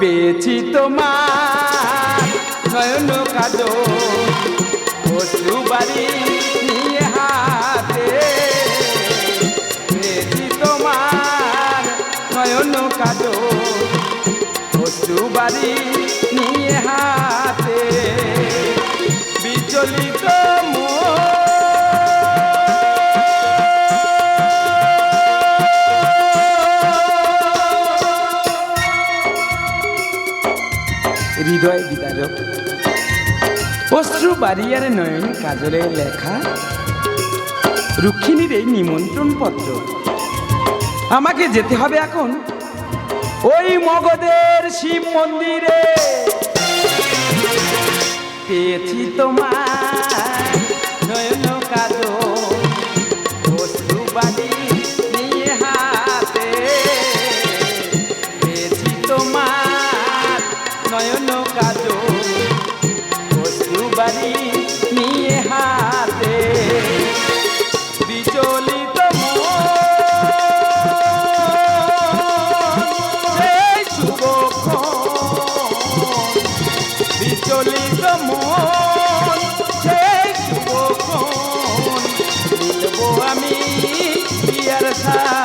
পেয়েছি তোমার নয়ন কাজো অশ্রু বাড়ি নিয়ে হাতে পেয়েছি তোমার নয়ন কাজো অশ্রু বাড়ি নিয়ে হাতে বিচলিত হৃদয় বিদারক। অশ্রু বাড়িয়ার নয়ন কাজলে লেখা। রুক্ষিণীর এই নিমন্ত্রণ পত্র। আমাকে যেতে হবে এখন। ওই মগদের শিব মন্দিরে। পেয়েছি তোমার আমি বিয়ার সাথে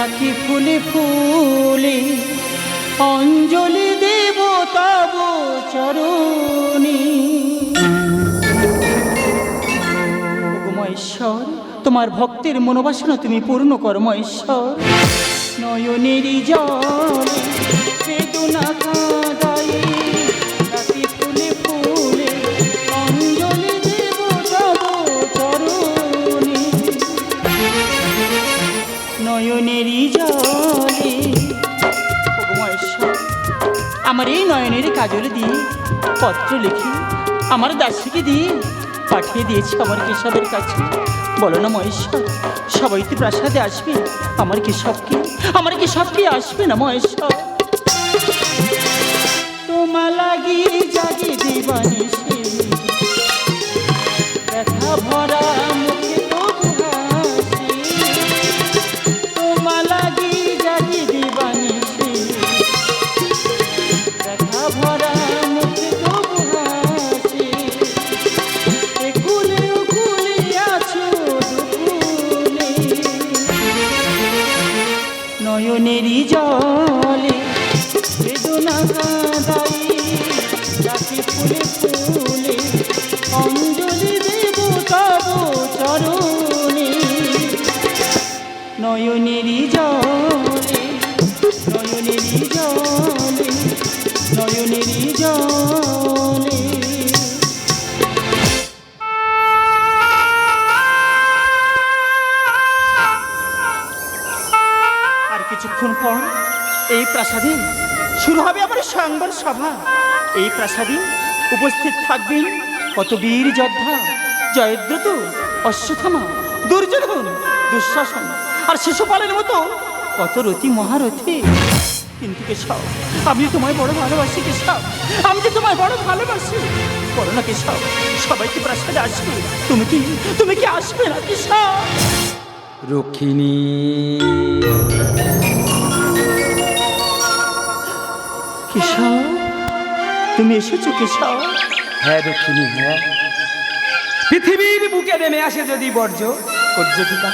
ডাকি ফুলে ফুলে, অঞ্জলি দেব তব চরণী। তোমার ভক্তের মনোবাসনা তুমি পূর্ণ করো মহেশ্বর নয়নেরই জলে নয়নের কাজল দিয়ে পত্র লিখে, আমার দাসীকে দিয়ে পাঠিয়ে দিয়েছি আমার কেশবের কাছে। বলো না মহেশ্বর, সবাই তো প্রাসাদে আসবে? আমার কেশবকে আমার কেশবকে আসবে না মহেশ্বর? তোমা লাগি জাগি চরণে নয়নেরই জলে নয়নেরই জলে নয়নেরই জলে। আর কিছুক্ষণ পর এই প্রাসাদে শুরু হবে আমার স্বয়ংবর সভা। এই প্রাসাদে উপস্থিত থাকবেন কত বীর যোদ্ধা জয়দ্রত অশ্বথামা দুর্যোধন দুঃশাসন আর শিশুপালের মতো কত রতি মহারথী। কিন্তু কেশব আমি তোমায় বড় ভালোবাসি কেশব। আমি যে তোমায় বড় ভালোবাসি। বলো না কেশব সবাইকে প্রাসাদে আসবে? তুমি কি তুমি কি আসবে না কেশব? রক্ষিণী। কেশব তুমি এসেছ কেশব? হ্যাঁ রক্ষিণী হ্যাঁ। পৃথিবীর বুকে নেমে আসে যদি বর্জ্য পর্যটিকা।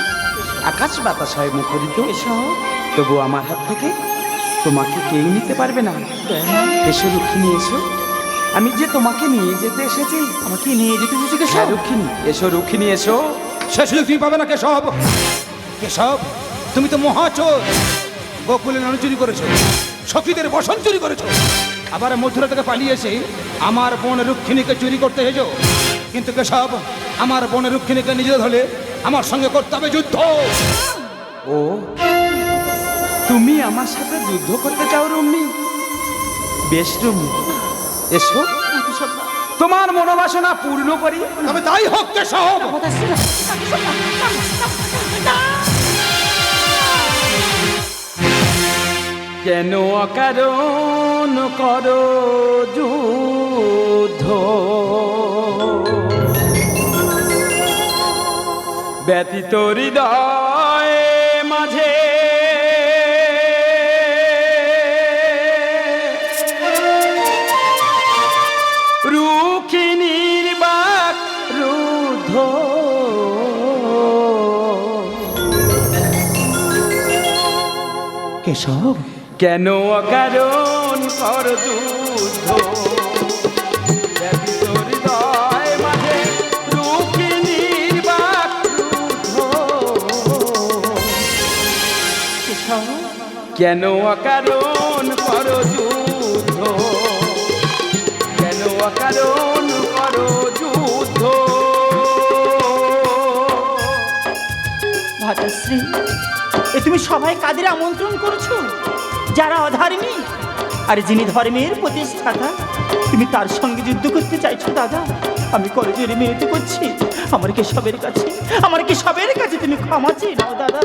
আকাশ বাতাস হয় মুখরিত। কেশব তবু আমার হাত থেকে তোমাকে কেউ নিতে পারবে না। এসো রক্ষিণী এসো। আমি যে তোমাকে নিয়ে যেতে এসেছি আমাকে নিয়ে যেতে এসেছ হ্যাঁ রক্ষিণী। এসো রক্ষিণী এসো। শেষ তুমি পাবে না কেশব। কেশব তুমি তো মহাচোর। গোকুলে নানু চুরি করেছ সখীদের বসন চুরি করেছ। আবার মথুরা থেকে পালিয়ে এসে আমার বোন রুক্মিণীকে চুরি করতে এসেছ। কিন্তু কেশব আমার বোন রুক্মিণীকে নিজে ধরে আমার সঙ্গে করতে হবে যুদ্ধ। ও তুমি আমার সাথে যুদ্ধ করতে চাও রুমি বেশ রুমি এসো। তোমার মনোবাসনা পূর্ণ করি। তবে তাই হোক কেশব। কেন অকারণ করো যুদ্ধ? ব্যতীত হৃদয় মাঝে রুখিনীর বাক রুদ্ধ। কেশব? কেন অকারণ কর যুদ্ধ? কেন অকারণ কর যুদ্ধ? কেন অকারণ কর যুদ্ধ? ভাতাশ্রী এ তুমি সবাই কাদের আমন্ত্রণ করেছ? যারা অধর্মী, আর যিনি ধর্মের প্রতিষ্ঠাতা, তুমি তার সঙ্গে যুদ্ধ করতে চাইছো, দাদা? আমি করজোরে মেয়েতে করছি। আমার কি সবের কাছে আমার কি সবের কাছে তুমি ক্ষমা নাও, দাদা?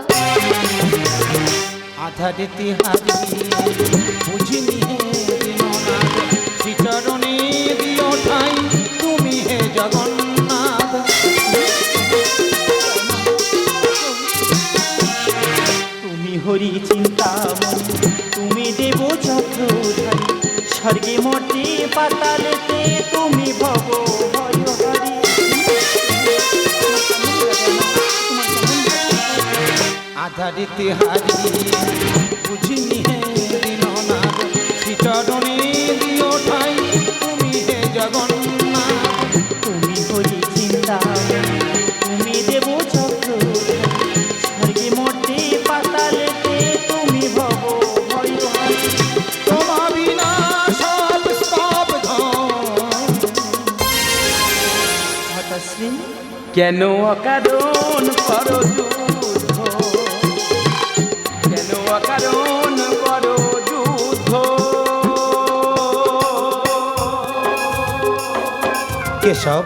শ্রীচরণে দিও ঠাই তুমি হে তুমি হরি চিন্তামণি তুমি দেব চক্রধারী। স্বর্গে মর্তে পাতালেতে আধা দিতে হারিয়ে বুঝিনি হে দীননাথ শ্রীচরণে দিও ঠাই। তুমি হে জগন্নাথ। তুমি তুমি দেব চক্রধারী স্বর্গে মর্তে পাতালেতে তুমি ভব ভয় হরি তোমা বিনা সব স্তব্ধ ভাতাশ্রী কেন অকারণ করো যুদ্ধ কেশব,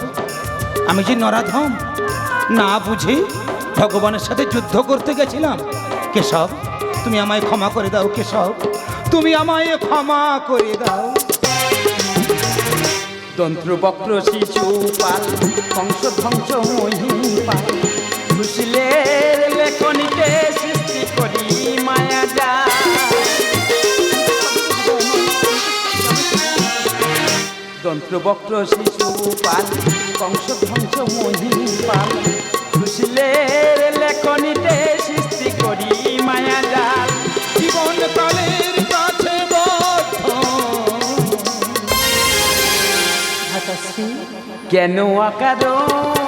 আমি যে নরাধম, না বুঝে ভগবানের সাথে যুদ্ধ করতে গেছিলাম। কেশব, তুমি আমায় ক্ষমা করে দাও, কেশব, তুমি আমায় ক্ষমা করে দাও। তন্ত্রবক্র শিশু পাল কংস ধ্বংস মহিপাল সৃষ্টি করি মায়া যা তন্ত্রবক্র শিশু পাল কংস ধ্বংস মহিপাল খুশিলে লেখনিতে সৃষ্টি করি মায়া জাল। জীবন কালের কাছে কেন অকারণ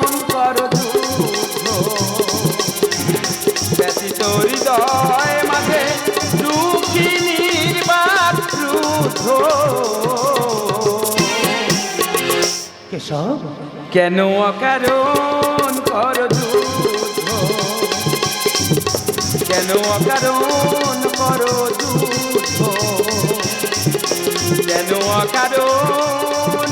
সব? কেন অকারণ কর কেন অকারণ কর কেন অকারণ